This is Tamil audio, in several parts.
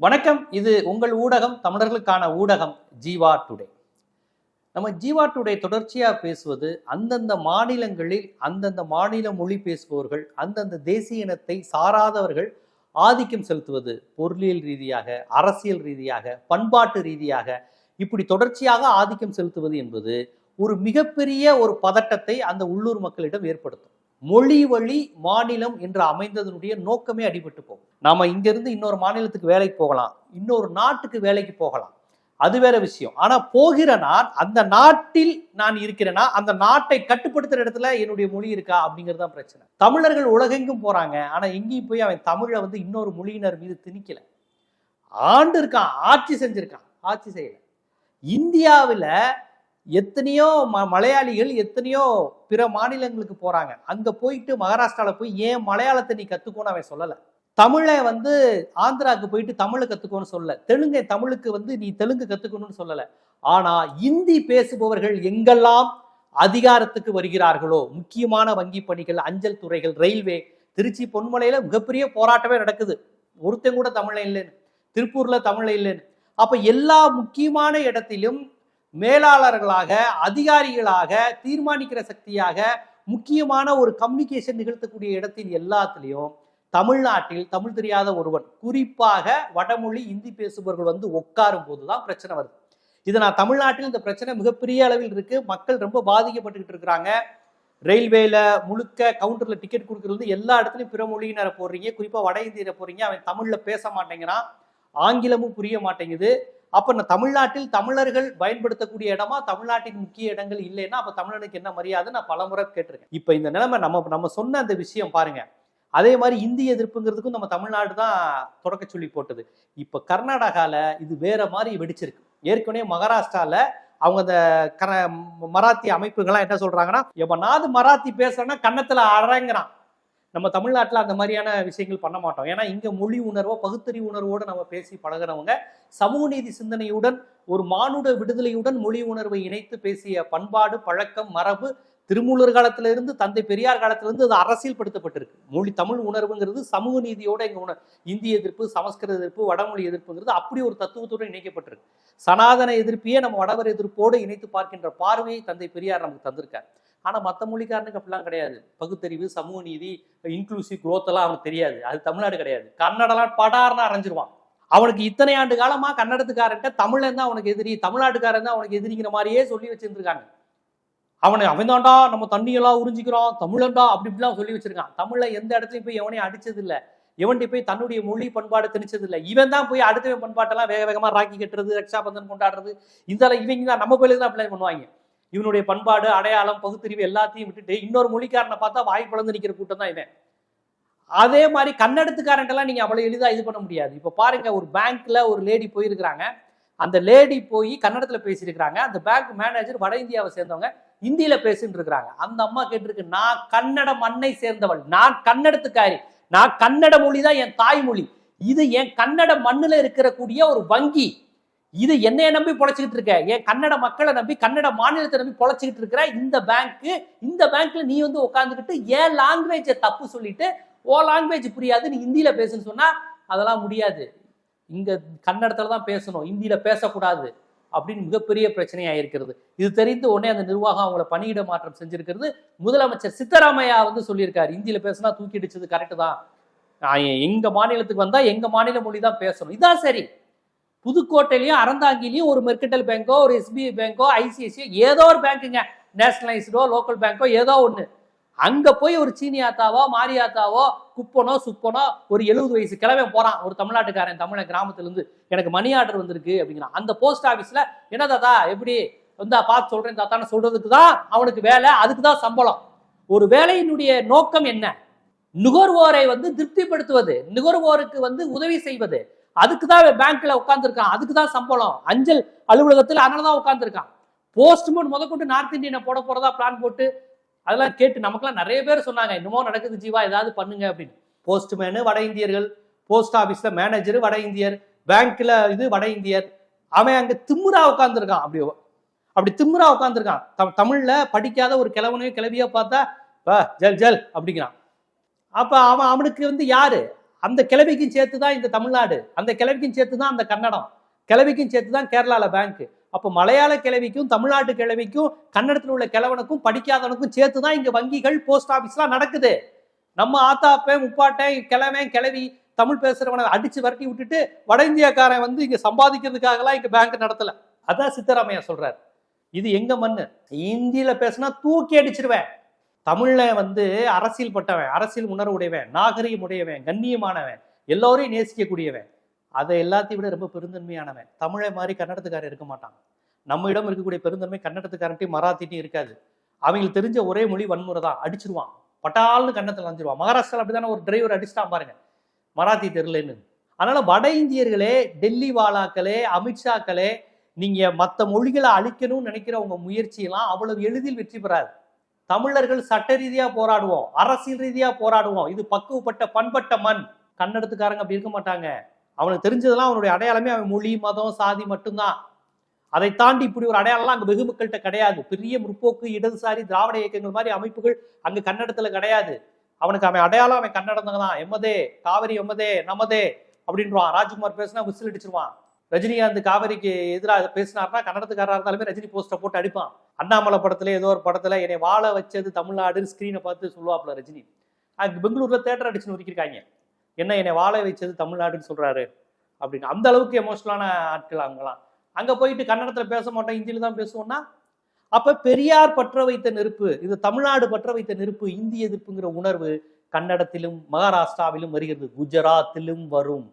வணக்கம். இது உங்கள் ஊடகம் தமிழர்களுக்கான ஊடகம் ஜீவா டுடே. நம்ம ஜீவா டுடே தொடர்ச்சியாக பேசுவது அந்தந்த மாநிலங்களில் அந்தந்த மாநில மொழி பேசுபவர்கள் அந்தந்த தேசிய இனத்தை சாராதவர்கள் ஆதிக்கம் செலுத்துவது பொருளியல் ரீதியாக அரசியல் ரீதியாக பண்பாட்டு ரீதியாக இப்படி தொடர்ச்சியாக ஆதிக்கம் செலுத்துவது என்பது ஒரு மிகப்பெரிய ஒரு பதட்டத்தை அந்த உள்ளூர் மக்களிடம் ஏற்படுத்தும். மொழி வழி மாநிலம் என்று அமைந்ததனுடைய நோக்கமே அடிபட்டு போகும். நாம இங்கிருந்து இன்னொரு மாநிலத்துக்கு வேலைக்கு போகலாம். இன்னொரு நாட்டுக்கு வேலைக்கு போகலாம். அது வேற விஷயம். ஆனா போகிற நான் அந்த நாட்டில் நான் இருக்கிறேன்னா அந்த நாட்டை கட்டுப்படுத்துற இடத்துல என்னுடைய மொழி இருக்கா அப்படிங்கிறது தான் பிரச்சனை. தமிழர்கள் உலகெங்கும் போறாங்க. ஆனா எங்கேயும் போய் அவன் தமிழை வந்து இன்னொரு மொழியினர் மீது திணிக்கல. ஆண்டு இருக்கான் ஆட்சி செஞ்சிருக்கான் ஆட்சி செய்யல. இந்தியாவில் எத்தனையோ ம மலையாளிகள் எத்தனையோ பிற மாநிலங்களுக்கு போகிறாங்க அங்கே போயிட்டு மகாராஷ்டிராவில் போய் ஏன் மலையாளத்தை நீ கற்றுக்கோன்னு அவன் சொல்லலை. தமிழை வந்து ஆந்திராவுக்கு போயிட்டு தமிழை கற்றுக்கோன்னு சொல்லலை. தெலுங்கை தமிழுக்கு வந்து நீ தெலுங்கு கற்றுக்கணும்னு சொல்லலை. ஆனால் இந்தி பேசுபவர்கள் எங்கெல்லாம் அதிகாரத்துக்கு வருகிறார்களோ முக்கியமான வங்கி பணிகள் அஞ்சல் துறைகள் ரயில்வே திருச்சி பொன்மலையில் மிகப்பெரிய போராட்டமே நடக்குது. ஒருத்தன் கூட தமிழை இல்லைன்னு. திருப்பூரில் தமிழை இல்லைன்னு. அப்போ எல்லா முக்கியமான இடத்திலும் மேலாளர்களாக அதிகாரிகளாக தீர்மானிக்கிற சக்தியாக முக்கியமான ஒரு கம்யூனிகேஷன் நிகழ்த்தக்கூடிய இடத்தின் எல்லாத்துலேயும் தமிழ்நாட்டில் தமிழ் தெரியாத ஒருவன் குறிப்பாக வடமொழி இந்தி பேசுபவர்கள் வந்து உட்காரும் போது தான் பிரச்சனை வருது. இது நான் தமிழ்நாட்டில் இந்த பிரச்சனை மிகப்பெரிய அளவில் இருக்கு. மக்கள் ரொம்ப பாதிக்கப்பட்டுக்கிட்டு இருக்கிறாங்க. ரயில்வேல முழுக்க கவுண்டர்ல டிக்கெட் கொடுக்கறது எல்லா இடத்துலையும் பிற மொழியினரை போடுறீங்க. குறிப்பாக வட இந்தியரை போடுறீங்க. அவன் தமிழ்ல பேச மாட்டேங்கிறான். ஆங்கிலமும் புரிய மாட்டேங்குது. அப்போ நான் தமிழ்நாட்டில் தமிழர்கள் பயன்படுத்தக்கூடிய இடமா தமிழ்நாட்டின் முக்கிய இடங்கள் இல்லைன்னா அப்போ தமிழனுக்கு என்ன மரியாதை நான் பலமுறை கேட்டிருக்கேன். இப்போ இந்த நிலைமை நம்ம நம்ம சொன்ன அந்த விஷயம் பாருங்க. அதே மாதிரி இந்திய எதிர்ப்புங்கிறதுக்கும் நம்ம தமிழ்நாடு தான் தொடக்க சொல்லி போட்டது. இப்போ கர்நாடகாவில் இது வேற மாதிரி வெடிச்சிருக்கு. ஏற்கனவே மகாராஷ்டிராவில் அவங்க அந்த கர மராத்தி அமைப்புகள்லாம் என்ன சொல்றாங்கன்னா எவனாவது மராத்தி பேசுறேன்னா கன்னத்துல அறங்குறான். நம்ம தமிழ்நாட்டில் அந்த மாதிரியான விஷயங்கள் பண்ண மாட்டோம். ஏன்னா இங்கே மொழி உணர்வோ பகுத்தறிவு உணர்வோடு நம்ம பேசி பழகிறவங்க சமூக நீதி சிந்தனையுடன் ஒரு மானுட விடுதலையுடன் மொழி உணர்வை இணைத்து பேசிய பண்பாடு பழக்கம் மரபு திருமூலர் காலத்திலிருந்து தந்தை பெரியார் காலத்திலிருந்து அது அரசியல் படுத்தப்பட்டிருக்கு மொழி தமிழ் உணர்வுங்கிறது சமூக நீதியோட எங்க உணர் இந்திய எதிர்ப்பு சமஸ்கிருத எதிர்ப்பு வடமொழி எதிர்ப்புங்கிறது அப்படி ஒரு தத்துவத்தோடு இணைக்கப்பட்டிருக்கு. சனாதன எதிர்ப்பையே நம்ம வடவர் எதிர்ப்போடு இணைத்து பார்க்கின்ற பார்வையை தந்தை பெரியார் நமக்கு தந்திருக்கார். ஆனால் மற்ற மொழிக்காரனுக்கு அப்படிலாம் கிடையாது. பகுத்தறிவு சமூக நீதி இன்க்ளூசிவ் குரோத் எல்லாம் அவனுக்கு தெரியாது. அது தமிழ்நாடு கிடையாது. கன்னடலாம் படார்னு அரைஞ்சிருவான். அவனுக்கு இத்தனை ஆண்டு காலமா கன்னடத்துக்காரன்ட்ட தமிழன் தான் அவனுக்கு எதிரி தமிழ்நாட்டுக்காரன் தான் அவனுக்கு எதிரிங்கிற மாதிரியே சொல்லி வச்சிருந்துருக்காங்க. அவனை அவன் தான்டா நம்ம தண்ணியெல்லாம் உறிஞ்சிக்கிறோம் தமிழன்டா அப்படி இப்படிலாம் சொல்லி வச்சிருக்கான். தமிழ்ல எந்த இடத்துலையும் போய் எவனையும் அடிச்சது இவன்ட்டு போய் தன்னுடைய மொழி பண்பாடு திணிச்சது இல்ல இவன் தான் போய் அடுத்த பண்பாட்டெல்லாம் வேக வேகமாக ராக்கி கட்டுறது ரக்ஷாபந்தன் கொண்டாடுறது இந்த இவங்க தான் நம்ம கோயிலுக்கு தான் அப்ளை பண்ணுவாங்க. இவனுடைய பண்பாடு அடையாளம் பகுத்தறிவு எல்லாத்தையும் விட்டுட்டு இன்னொரு மொழிக்காரனை பார்த்தா வாய் பிளந்து நிற்கிற கூட்டம் தான் இவன். அதே மாதிரி கன்னடத்துக்காரன்ட்டெல்லாம் நீங்கள் அவ்வளோ எளிதாக இது பண்ண முடியாது. இப்போ பாருங்க ஒரு பேங்க்ல ஒரு லேடி போயிருக்கிறாங்க. அந்த லேடி போய் கன்னடத்தில் பேசியிருக்கிறாங்க. அந்த பேங்க் மேனேஜர் வட இந்தியாவை சேர்ந்தவங்க இந்தியில பேசிட்டு இருக்கிறாங்க அந்த அம்மா கேட்டிருக்கு நான் கன்னட மண்ணை சேர்ந்தவள். நான் கன்னடத்துக்காரி. நான் கன்னட மொழி தான் என் தாய்மொழி. இது என் கன்னட மண்ணில் இருக்கிற கூடிய ஒரு வங்கி. இது என்னைய நம்பி பொழைச்சிக்கிட்டு இருக்க. என் கன்னட மக்களை நம்பி கன்னட மாநிலத்தை நம்பி பொழைச்சிக்கிட்டு இருக்கிற இந்த பேங்க்கு இந்த பேங்க்ல நீ வந்து உட்காந்துக்கிட்டு ஏன் லாங்குவேஜை தப்பு சொல்லிட்டு ஓ லாங்குவேஜ் புரியாது நீ ஹிந்தியில பேசுன்னு சொன்னா அதெல்லாம் முடியாது. இங்க கன்னடத்துல தான் பேசணும். ஹிந்தியில பேசக்கூடாது. அப்படின்னு மிகப்பெரிய பிரச்சனையாக இருக்கிறது. இது தெரிந்து உடனே அந்த நிர்வாகம் அவங்கள பணியிட மாற்றம் செஞ்சிருக்கிறது. முதலமைச்சர் சித்தராமையா வந்து சொல்லியிருக்காரு. ஹிந்தியில பேசினா தூக்கி அடிச்சது கரெக்டு தான். நான் எங்க மாநிலத்துக்கு வந்தா எங்க மாநில மொழி தான் பேசணும். இதான் சரி. புதுக்கோட்டையிலையும் அறந்தாங்கிலையும் ஒரு மெர்கண்டல் பேங்கோ ஒரு எஸ்பிஐ பேங்கோ ஐசிஐசியோ ஏதோ ஒரு பேங்க்குங்க நேஷனலைஸ்டோ லோக்கல் பேங்கோ ஏதோ ஒன்று அங்கே போய் ஒரு சீனியாத்தாவோ மாரியாத்தாவோ குப்பனோ சுப்பனோ ஒரு எழுபது வயசு கிழமை போகிறான் ஒரு தமிழ்நாட்டுக்காரன் தமிழ கிராமத்துலேருந்து. எனக்கு மணி ஆர்டர் வந்திருக்கு அப்படிங்கிறான். அந்த போஸ்ட் ஆஃபீஸில் என்ன தாத்தா எப்படி? வந்தா பார்த்து சொல்கிறேன் தாத்தான்னு சொல்கிறதுக்கு தான் அவனுக்கு வேலை அதுக்கு தான் சம்பளம். ஒரு வேலையினுடைய நோக்கம் என்ன? நுகர்வோரை வந்து திருப்திப்படுத்துவது நுகர்வோருக்கு வந்து உதவி செய்வது அதுக்கு தான் பேங்க்ல உட்காந்துருக்கான் அதுக்கு தான் சம்பளம். அஞ்சல் அலுவலகத்தில் அதனால தான் உட்காந்துருக்கான் போஸ்ட்மேன் முதற்கொண்டு நார்த் இந்தியனை போட போறதா பிளான் போட்டு அதெல்லாம் கேட்டு நமக்குலாம் நிறைய பேர் சொன்னாங்க இன்னமும் நடக்குது ஜீவா ஏதாவது பண்ணுங்க அப்படின்னு. போஸ்ட்மேனு வட இந்தியர்கள் போஸ்ட் ஆபீஸ்ல மேனேஜர் வட இந்தியர் பேங்க்ல இது வட இந்தியர். அவன் அங்க திமுறா உட்காந்துருக்கான் அப்படி அப்படி திமுறா உட்காந்துருக்கான் தமிழ்ல படிக்காத ஒரு கிழவனையோ கிளவியோ பார்த்தா ஜல் ஜல் அப்படிங்கிறான். அப்ப அவன் அவனுக்கு வந்து யாரு? அந்த கிழவிக்கும் சேர்த்து தான் இந்த தமிழ்நாடு. அந்த கிழவிக்கும் சேர்த்து தான் அந்த கன்னடம். கிழவிக்கும் சேர்த்து தான் கேரளாவில் பேங்க் அப்போ மலையாள கிழவிக்கும் தமிழ்நாட்டு கிழவிக்கும் கன்னடத்தில் உள்ள கிழவனுக்கும் படிக்காதவனுக்கும் சேர்த்து தான் இங்கே வங்கிகள் போஸ்ட் ஆஃபீஸ்லாம் நடக்குது. நம்ம ஆத்தாப்பேன் முப்பாட்டேன் கிழவன் கிழவி தமிழ் பேசுறவனை அடிச்சு விரட்டி விட்டுட்டு வட இந்தியாக்காரன் வந்து இங்க சம்பாதிக்கிறதுக்காகலாம் இங்க பேங்க் நடத்தல. அதான் சித்தராமையா சொல்றாரு. இது எங்க மண்ணு? இந்தியில பேசினா தூக்கி அடிச்சிருவேன். தமிழ்ல வந்து அரசியல் பட்டவன் அரசியல் உணர்வு உடையவன் நாகரிகம் உடையவன் கண்ணியமானவன் எல்லோரையும் நேசிக்கக்கூடியவன். அதை எல்லாத்தையும் விட ரொம்ப பெருந்தன்மையானவன். தமிழை மாதிரி கன்னடத்துக்காரன் இருக்க மாட்டான். நம்ம இடம் இருக்கக்கூடிய பெருந்தன்மை கன்னடத்துக்காரன்ட்டையும் மராத்திட்டையும் இருக்காது. அவங்களுக்கு தெரிஞ்ச ஒரே மொழி வன்முறை தான் அடிச்சிருவான். பட்டால்னு கன்னத்தில் அஞ்சிருவான் அப்படி தானே ஒரு டிரைவர் அடிச்சிட்டான் பாருங்க. மராத்தி தெரியலன்னு அதனால வட இந்தியர்களே டெல்லி வாலாக்களே அமித்ஷாக்களே நீங்க மற்ற மொழிகளை அழிக்கணும்னு நினைக்கிற உங்க முயற்சியெல்லாம் அவ்வளவு எளிதில் வெற்றி பெறாது. தமிழர்கள் சட்ட ரீதியா போராடுவோம் அரசியல் ரீதியா போராடுவோம். இது பக்குவப்பட்ட பண்பட்ட மண். கன்னடத்துக்காரங்க அப்படி இருக்க மாட்டாங்க. அவனுக்கு தெரிஞ்சதெல்லாம் அவனுடைய அடையாளமே அவன் மொழி மதம் சாதி மட்டும்தான். அதை தாண்டி இப்படி ஒரு அடையாளம்லாம் அங்க வெகு மக்கள்கிட்ட கிடையாது. பெரிய முற்போக்கு இடதுசாரி திராவிட இயக்கங்கள் மாதிரி அமைப்புகள் அங்கே கன்னடத்துல கிடையாது. அவனுக்கு அவன் அடையாளம் அவன் கன்னடம் தான் எம்மதே காவிரி எம்மதே நமதே அப்படின்றான். ராஜ்குமார் பேசினா விசில் அடிச்சிருவான். ரஜினிகாந்த் காவிரிக்கு எதிராக பேசினார்னா கன்னடத்துக்காரா இருந்தாலுமே ரஜினி போஸ்டர் போட்டு அடிப்பான். அண்ணாமலை படத்துல ஏதோ ஒரு படத்துல என்னை வாழ வச்சது தமிழ்நாடுன்னு ஸ்கிரீனை பார்த்து சொல்லுவாப்ல ரஜினி. அங்க பெங்களூர்ல தேட்டர் அடிச்சுன்னு ஒதுக்கியிருக்காங்க. என்ன என்னை வாழ வச்சது தமிழ்நாடுன்னு சொல்றாரு அப்படின்னு. அந்த அளவுக்கு எமோஷனலான ஆட்கள் அவங்கலாம். அங்க போயிட்டு கன்னடத்துல பேச மாட்டோம் ஹிந்தியில தான் பேசுவோம்னா அப்ப பெரியார் பற்ற வைத்த நெருப்பு இது தமிழ்நாடு பற்ற வைத்த நெருப்பு இந்திய எதிர்ப்புங்கிற உணர்வு கன்னடத்திலும் மகாராஷ்டிராவிலும் வருகிறது. குஜராத்திலும் வரும்.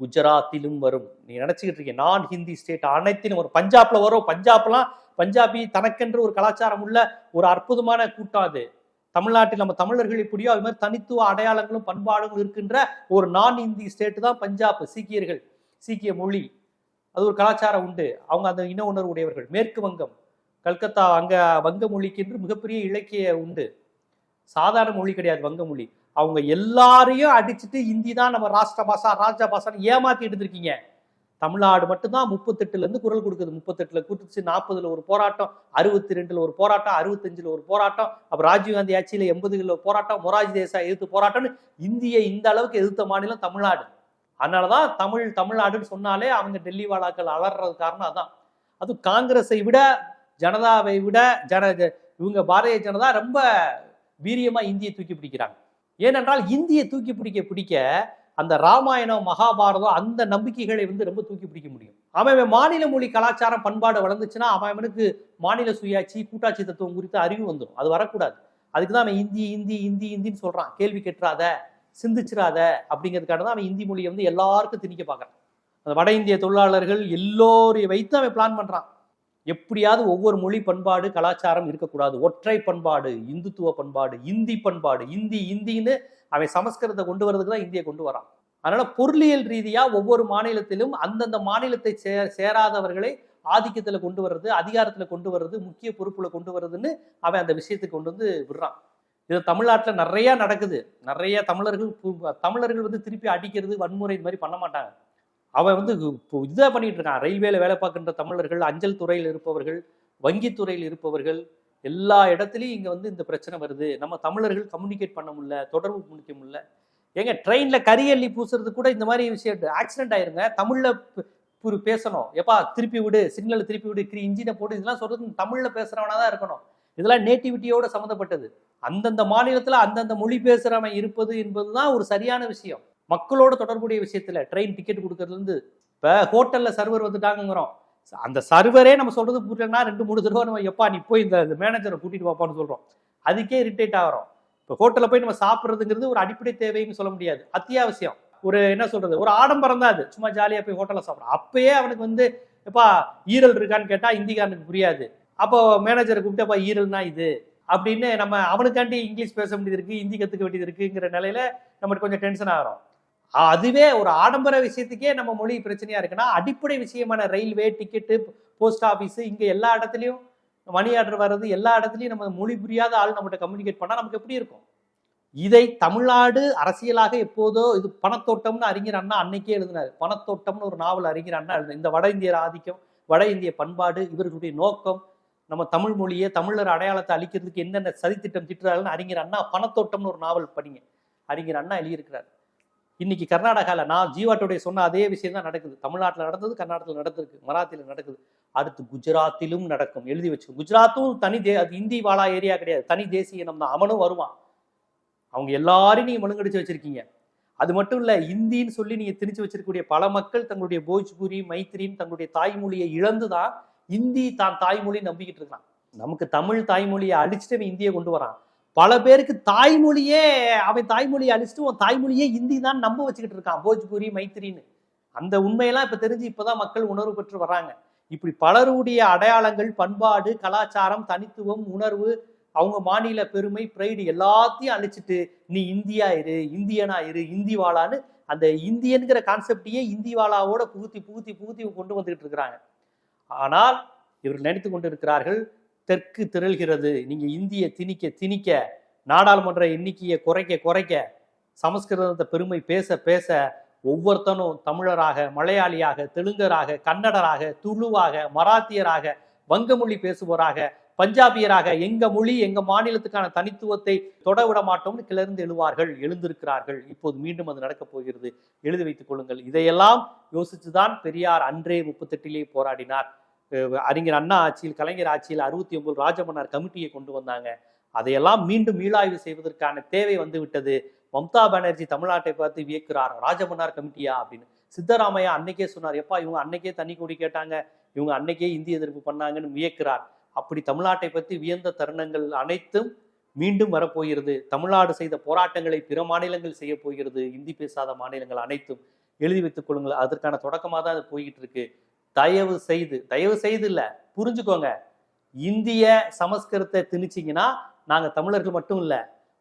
குஜராத்திலும் வரும். நீ நினைச்சுக்கிட்டு இருக்கீங்க நான் ஹிந்தி ஸ்டேட் அனைத்திலும் வரும். பஞ்சாப்ல வரும். பஞ்சாப்லாம் பஞ்சாபி தனக்கென்று ஒரு கலாச்சாரம் உள்ள ஒரு அற்புதமான கூட்டம் அது. தமிழ்நாட்டில் நம்ம தமிழர்கள் இப்படியோ அது மாதிரி தனித்துவ அடையாளங்களும் பண்பாடுகளும் இருக்கின்ற ஒரு நான் இந்தி ஸ்டேட்டு தான் பஞ்சாப் சீக்கியர்கள் சீக்கிய மொழி. அது ஒரு கலாச்சாரம் உண்டு. அவங்க அந்த இன உணர்வு உடையவர்கள். மேற்கு வங்கம் கல்கத்தா அங்க வங்க மொழிக்கென்று மிகப்பெரிய இலக்கிய உண்டு. சாதாரண மொழி கிடையாது வங்க மொழி. அவங்க எல்லாரையும் அடிச்சுட்டு இந்தி தான் நம்ம ராஷ்டிர பாஷா ராஜா பாஷான்னு ஏமாத்தி எடுத்திருக்கீங்க தமிழ்நாடு மட்டும்தான் முப்பத்தெட்டுலேருந்து குரல் கொடுக்குது. முப்பத்தெட்டில் கூட்டுச்சு நாற்பதுல ஒரு போராட்டம் அறுபத்தி ரெண்டில் ஒரு போராட்டம் அறுபத்தஞ்சில் ஒரு போராட்டம் அப்புறம் ராஜீவ்காந்தி ஆட்சியில் எண்பதுல போராட்டம் மொராஜி தேசாய் எதிர்த்து போராட்டம்னு இந்தியை இந்த அளவுக்கு எதிர்த்த மாநிலம் தமிழ்நாடு. அதனாலதான் தமிழ் தமிழ்நாடுன்னு சொன்னாலே அவங்க டெல்லி வாழாக்கள் அலறது காரணம் அதான். அது காங்கிரஸை விட ஜனதாவை விட ஜன இவங்க பாரதிய ஜனதா ரொம்ப வீரியமாக இந்தியை தூக்கி பிடிக்கிறாங்க. ஏனென்றால் இந்தியை தூக்கி பிடிக்க பிடிக்க அந்த ராமாயணம் மகாபாரதம் அந்த நம்பிக்கைகளை வந்து ரொம்ப தூக்கி பிடிக்க முடியும். அவன் அவன் மாநில மொழி கலாச்சாரம் பண்பாடு வளர்ந்துச்சுன்னா அவன் அவனுக்கு மாநில சுயாட்சி கூட்டாட்சி தத்துவம் குறித்த அறிவு வந்துடும் அது வரக்கூடாது. அதுக்கு தான் அவன் இந்தி இந்தி இந்தி இந்தின்னு சொல்கிறான் கேள்வி கெட்டுறாத சிந்திச்சிடாத அப்படிங்கிறதுக்காக தான் அவன் இந்தி மொழியை வந்து எல்லாருக்கும் திணிக்க பார்க்குறான். அந்த வட இந்திய தொழிலாளர்கள் எல்லோரையும் வைத்து அவன் பிளான் பண்ணுறான் எப்படியாவது ஒவ்வொரு மொழி பண்பாடு கலாச்சாரம் இருக்கக்கூடாது. ஒற்றை பண்பாடு இந்துத்துவ பண்பாடு இந்தி பண்பாடு இந்தி இந்தின்னு அவன் சமஸ்கிருதத்தை கொண்டு வரதுக்கு தான் இந்தியை கொண்டு வரான். அதனால பொருளியல் ரீதியா ஒவ்வொரு மாநிலத்திலும் அந்தந்த மாநிலத்தை சே சேராதவர்களை ஆதிக்கத்துல கொண்டு வர்றது அதிகாரத்துல கொண்டு வர்றது முக்கிய பொறுப்புல கொண்டு வர்றதுன்னு அவன் அந்த விஷயத்துக்கு கொண்டு வந்து விடுறான். இது தமிழ்நாட்டுல நிறைய நடக்குது. நிறைய தமிழர்கள் தமிழர்கள் வந்து திருப்பி அடிக்கிறது வன்முறை இது மாதிரி பண்ண மாட்டாங்க. அவன் வந்து இப்போ இதை பண்ணிட்டு இருக்கான். ரயில்வேல வேலை பார்க்கின்ற தமிழர்கள் அஞ்சல் துறையில் இருப்பவர்கள் வங்கித்துறையில் இருப்பவர்கள் எல்லா இடத்துலையும் இங்கே வந்து இந்த பிரச்சனை வருது. நம்ம தமிழர்கள் கம்யூனிகேட் பண்ண முடியல தொடர்பு முடிக்க முடியல. ஏங்க ட்ரெயினில் கரியல்லி பூசுறது கூட இந்த மாதிரி விஷயம் ஆக்சிடென்ட் ஆயிருங்க தமிழில் பேசணும். எப்பா திருப்பி விடு சிக்னல் திருப்பி விடு கிரி இன்ஜினை போட்டு இதெல்லாம் சொல்றது தமிழில் பேசுகிறவனா தான் இருக்கணும். இதெல்லாம் நேட்டிவிட்டியோட சம்மந்தப்பட்டது. அந்தந்த மாநிலத்தில் அந்தந்த மொழி பேசுகிறவன் இருப்பது என்பது தான் ஒரு சரியான விஷயம். மக்களோட தொடர்புடைய விஷயத்தில் ட்ரெயின் டிக்கெட் கொடுக்கறதுலேருந்து இப்போ ஹோட்டலில் சர்வர் வந்துட்டாங்கிறோம் அந்த சர்வரே நம்ம சொல்றது புரியலன்னா ரெண்டு மூணு தடவை நம்ம எப்பா நீ போய் இந்த மேனேஜரை கூட்டிட்டு வாப்பான்னு சொல்றோம். அதுக்கே இரிட்டேட் ஆகிறோம். இப்போ ஹோட்டலில் போய் நம்ம சாப்பிட்றதுங்கிறது ஒரு அடிப்படை தேவைன்னு சொல்ல முடியாது. அத்தியாவசியம். ஒரு என்ன சொல்றது ஒரு ஆடம்பரம் தான் அது. சும்மா ஜாலியா போய் ஹோட்டலில் சாப்பிடும் அப்பயே அவனுக்கு வந்து எப்பா ஈரல் இருக்கான்னு கேட்டா இந்திக்காரனுக்கு புரியாது. அப்போ மேனேஜரை கூப்பிட்டப்பா ஈரல்னா இது? அப்படின்னு நம்ம அவனுக்காண்டி இங்கிலீஷ் பேச வேண்டியது இருக்கு ஹிந்தி கத்துக்க வேண்டியது இருக்குங்கிற நிலையில நம்மளுக்கு கொஞ்சம் டென்ஷன் ஆகிறோம். அதுவே ஒரு ஆடம்பர விஷயத்துக்கே நம்ம மொழி பிரச்சனையா இருக்குன்னா அடிப்படை விஷயமான ரயில்வே டிக்கெட்டு போஸ்ட் ஆஃபீஸ் இங்க எல்லா இடத்துலயும் மணி ஆர்டர் வர்றது எல்லா இடத்துலயும் நம்ம மொழி புரியாத ஆள் நம்மகிட்ட கம்யூனிகேட் பண்ணா நமக்கு எப்படி இருக்கும்? இதை தமிழ்நாடு அரசியலாக எப்போதோ இது பணத்தோட்டம்னு அறிஞர் அண்ணா அன்னைக்கே எழுதினார். பணத்தோட்டம்னு ஒரு நாவல் அறிஞர் அண்ணா எழுதினார். இந்த வட இந்தியர் ஆதிக்கம் வட இந்திய பண்பாடு இவர்களுடைய நோக்கம் நம்ம தமிழ் மொழியை தமிழர் அடையாளத்தை அழிக்கிறதுக்கு என்னென்ன சதித்திட்டம் திட்டுறாருன்னு அறிஞர் அண்ணா பணத்தோட்டம்னு ஒரு நாவல் படிங்க. அறிஞர் அண்ணா எழுதியிருக்கிறார். இன்னைக்கு கர்நாடகாவில் நான் ஜீவாட்டுடைய சொன்ன அதே விஷயம் தான் நடக்குது. தமிழ்நாட்டில் நடந்தது கர்நாடகத்தில் நடந்திருக்கு மராத்தியில் நடக்குது. அடுத்து குஜராத்திலும் நடக்கும். எழுதி வச்சு குஜராத்தும் தனி தே அது இந்தி வாழா ஏரியா கிடையாது. தனி தேசிய நம்ம அவனும் வருவான். அவங்க எல்லாரையும் நீங்க மழுங்கடிச்சு வச்சிருக்கீங்க. அது மட்டும் இல்ல இந்தின்னு சொல்லி நீங்கள் திணிச்சு வச்சிருக்கக்கூடிய பல மக்கள் தங்களுடைய போஜ்புரி மைத்திரின்னு தங்களுடைய தாய்மொழியை இழந்து தான் இந்தி தான் தாய்மொழி நம்பிக்கிட்டு இருக்கான். நமக்கு தமிழ் தாய்மொழியை அழிச்சிட்டு இந்தியை கொண்டு வரான். பல பேருக்கு தாய்மொழியே அவன் தாய்மொழியை அழிச்சிட்டு உன் தாய்மொழியே இந்தி தான் நம்ப வச்சுக்கிட்டு இருக்கான் போஜ்புரி மைத்திரின்னு. அந்த உண்மையெல்லாம் இப்போ தெரிஞ்சு இப்போதான் மக்கள் உணர்வு பெற்று வராங்க இப்படி பலருடைய அடையாளங்கள் பண்பாடு கலாச்சாரம் தனித்துவம் உணர்வு அவங்க மாநில பெருமை பிரைடு எல்லாத்தையும் அழிச்சிட்டு நீ இந்தியா இரு இந்தியனா இரு இந்தி வாழான்னு அந்த இந்தியன்கிற கான்செப்டையே இந்தி வாழாவோட புகுத்தி புகுத்தி புகுத்தி கொண்டு வந்துகிட்டு இருக்கிறாங்க. ஆனால் இவர் நினைத்து கொண்டு இருக்கிறார்கள் தெற்கு திரள்கிறது. நீங்க இந்திய திணிக்க திணிக்க நாடாளுமன்ற எண்ணிக்கையை குறைக்க குறைக்க சமஸ்கிருதத்தை பெருமை பேச பேச ஒவ்வொருத்தனும் தமிழராக மலையாளியாக தெலுங்கராக கன்னடராக துளுவாக மராத்தியராக வங்கமொழி பேசுவோராக பஞ்சாபியராக எங்க மொழி எங்க மாநிலத்துக்கான தனித்துவத்தை தொட விட மாட்டோம்னு கிளர்ந்து எழுவார்கள் எழுந்திருக்கிறார்கள். இப்போது மீண்டும் அது நடக்கப் போகிறது. எழுதி வைத்துக் கொள்ளுங்கள். இதையெல்லாம் யோசிச்சுதான் பெரியார் அன்றே முப்பத்தெட்டிலே போராடினார். அறிஞர் அண்ணா ஆட்சியில் கலைஞர் ஆட்சியில் அறுபத்தி ஒன்பது ராஜமன்னார் கமிட்டியை கொண்டு வந்தாங்க. அதையெல்லாம் மீண்டும் மீளாய்வு செய்வதற்கான தேவை வந்து விட்டது மம்தா பானர்ஜி தமிழ்நாட்டை பார்த்து வியக்கிறார்? ராஜமன்னார் கமிட்டியா அப்படின்னு. சித்தராமையா அன்னைக்கே சொன்னார் எப்பா இவங்க அன்னைக்கே தண்ணி கூடி கேட்டாங்க. இவங்க அன்னைக்கே இந்திய எதிர்ப்பு பண்ணாங்கன்னு வியக்கிறார். அப்படி தமிழ்நாட்டை பற்றி வியந்த தருணங்கள் அனைத்தும் மீண்டும் வரப்போகிறது. தமிழ்நாடு செய்த போராட்டங்களை பிற மாநிலங்கள் செய்ய போகிறது. இந்தி பேசாத மாநிலங்கள் அனைத்தும். எழுதி வைத்துக் கொள்ளுங்கள். அதற்கான தொடக்கமாக தான் அது போய்கிட்டு இருக்கு. தயவு செய்து தயவு செய்து இல்லை புரிஞ்சுக்கோங்க. இந்திய சமஸ்கிருதத்தை திணிச்சிங்கன்னா நாங்கள் தமிழர்கள் மட்டும் இல்லை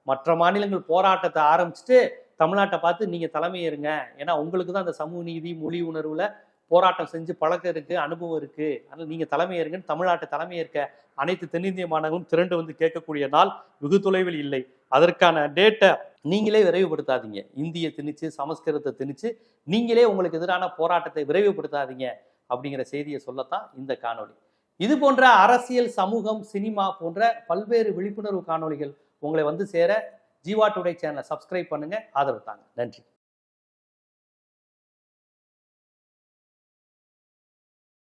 மற்ற மாநிலங்கள் போராட்டத்தை ஆரம்பிச்சுட்டு தமிழ்நாட்டை பார்த்து நீங்கள் தலைமை ஏறுங்க. ஏன்னா உங்களுக்கு தான் அந்த சமூக நீதி மொழி உணர்வில் போராட்டம் செஞ்சு பழக்கம் இருக்குது அனுபவம் இருக்குது அதனால் நீங்கள் தலைமையேறுங்கன்னு தமிழ்நாட்டை தலைமை ஏற்க அனைத்து தென்னிந்திய மாநிலங்களும் திரண்டு வந்து கேட்கக்கூடிய நாள் வெகு தொலைவில் இல்லை. அதற்கான டேட்டை நீங்களே விரைவுபடுத்தாதீங்க. இந்திய திணிச்சு சமஸ்கிருதத்தை திணிச்சு நீங்களே உங்களுக்கு எதிரான போராட்டத்தை விரைவுபடுத்தாதீங்க. அப்படிங்கிற செய்தியை சொல்லத்தான் இந்த காணொளி. இது போன்ற அரசியல் சமூகம் சினிமா போன்ற பல்வேறு விழிப்புணர்வு காணொளிகள் உங்களை வந்து சேர ஜீவா டுடே சேனலை சப்ஸ்கிரைப் பண்ணுங்க. ஆதரவு தாங்க. நன்றி.